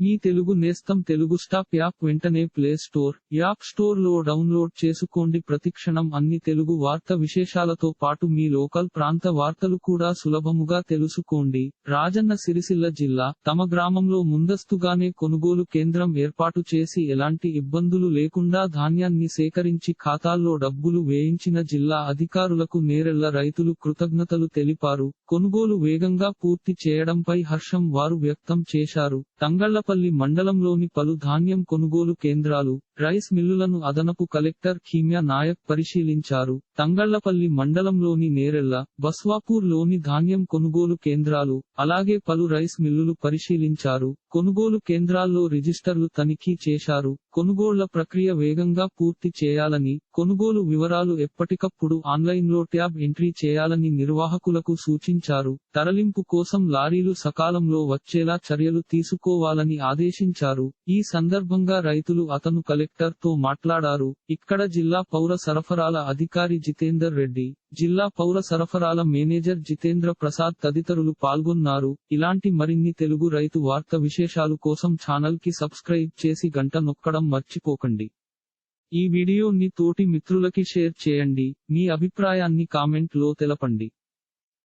మీ తెలుగు నేస్తం Telugu stop app వెంటనే play store app స్టోర్లో డౌన్లోడ్ చేసుకోండి. ప్రతిక్షణం అన్ని తెలుగు వార్త విశేషాలతో పాటు మీ లోకల్ ప్రాంత వార్తలు కూడా సులభముగా తెలుసుకోండి. రాజన్న సిరిసిల్ల జిల్లా తమ గ్రామంలో ముందస్తుగానే కొనుగోలు కేంద్రం ఏర్పాటు చేసి ఎలాంటి ఇబ్బందులు లేకుండా ధాన్యాన్ని సేకరించి ఖాతాల్లో డబ్బులు వేయించిన జిల్లా అధికారులకు నేరెళ్ళ రైతులు కృతజ్ఞతలు తెలిపారు. కొనుగోలు వేగంగా పూర్తి చేయడంపై హర్షం వారు వ్యక్తం చేశారు. తంగళ్ళపల్లి మండలంలోని పలు ధాన్యం కొనుగోలు కేంద్రాలు రైస్ మిల్లులను అదనపు కలెక్టర్ ఖీమ్యా నాయక్ పరిశీలించారు. తంగళ్ళపల్లి మండలంలోని నేరెళ్ళ బస్వాపూర్లోని ధాన్యం కొనుగోలు కేంద్రాలు అలాగే పలు రైస్ మిల్లులు పరిశీలించారు. కొనుగోలు కేంద్రాల్లో రిజిస్టర్లు తనిఖీ చేశారు. కొనుగోళ్ళ ప్రక్రియ వేగంగా పూర్తి చేయాలని కొనుగోలు వివరాలు ఎప్పటికప్పుడు ఆన్లైన్లో ట్యాబ్ ఎంట్రీ చేయాలని నిర్వాహకులకు సూచించారు. తరలింపు కోసం లారీలు సకాలంలో వచ్చేలా చర్యలు తీసుకోవాలని ఆదేశించారు. ఈ సందర్భంగా రైతులు అతను కలెక్టర్తో మాట్లాడారు. ఇక్కడ జిల్లా పౌర సరఫరాల అధికారి జితేందర్ రెడ్డి జిల్లా పౌర సరఫరాల మేనేజర్ జితేంద్ర ప్రసాద్ తదితరులు పాల్గొన్నారు. ఇలాంటి మరిన్ని తెలుగు రైతు వార్త విశేషాలు కోసం ఛానల్కి సబ్స్క్రైబ్ చేసి గంట నొక్కడం మర్చిపోకండి. ఈ వీడియోని తోటి మిత్రులకి షేర్ చేయండి. మీ అభిప్రాయాన్ని కామెంట్లో తెలపండి.